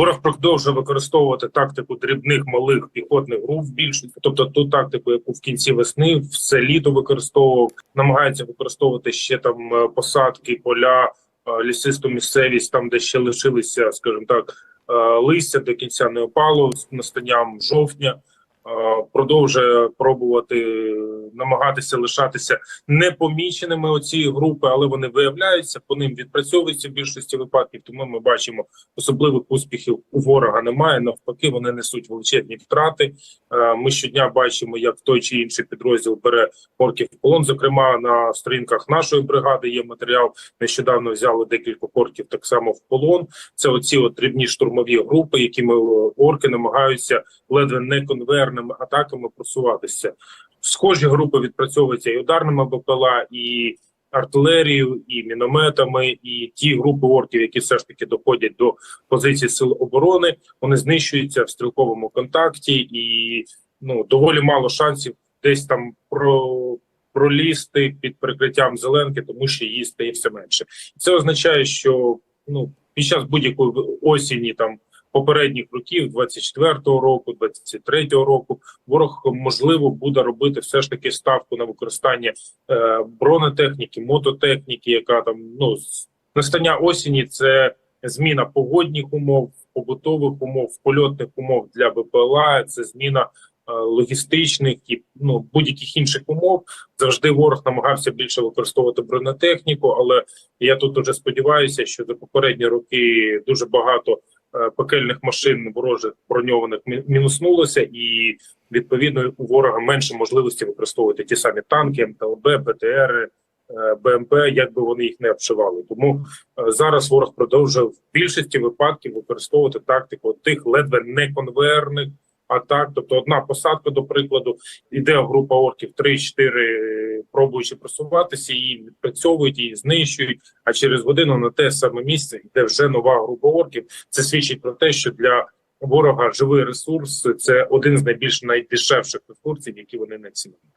Ворог продовжує використовувати тактику дрібних малих піхотних груп більшості, тобто ту тактику, яку в кінці весни все літо використовував, намагається використовувати ще там е, посадки, поля, е, лісисту місцевість, там де ще лишилися, скажімо так, е, листя до кінця не опало з настанням жовтня. Е, Продовжує пробувати намагатися лишатися непоміченими оці групи, але вони виявляються, по ним відпрацьовуються в більшості випадків. Тому ми бачимо особливих успіхів у ворога немає. Навпаки, вони несуть величезні втрати. Е, Ми щодня бачимо, як той чи інший підрозділ бере орків в полон. Зокрема, на сторінках нашої бригади є матеріал. Нещодавно взяли декілька орків так само в полон. Це оці от дрібні штурмові групи, якими е, орки намагаються ледве не конвейерними атаками просуватися. Схожі групи відпрацьовуються і ударними БПЛА, і артилерією, і мінометами, і ті групи орків, які все ж таки доходять до позицій сил оборони, вони знищуються в стрілковому контакті, і ну доволі мало шансів десь там про. Пролізти під прикриттям зеленки, тому що її стає все менше. Це означає, що ну під час будь-якої осені там попередніх років, 24-го року, 23-го року, ворог можливо буде робити все ж таки ставку на використання е, бронетехніки, мототехніки, яка там ну настання осені це зміна погодних умов, побутових умов, польотних умов для БПЛА, це зміна е, логістичних і ну будь-яких інших умов. Завжди ворог намагався більше використовувати бронетехніку, але я тут уже сподіваюся, що за попередні роки дуже багато пекельних машин ворожих броньованих мі- мінуснулося, і відповідно у ворога менше можливості використовувати ті самі танки, МТЛБ, БТР, е, БМП, як би вони їх не обшивали. Тому е, зараз ворог продовжує в більшості випадків використовувати тактику тих ледве не конвейерних атак. Тобто, одна посадка, до прикладу, іде група орків 3-4, пробуючи просуватися, її відпрацьовують, її знищують. А через годину на те саме місце йде вже нова група орків. Це свідчить про те, що для ворога живий ресурс це один з найбільш найдешевших ресурсів, які вони не цінують.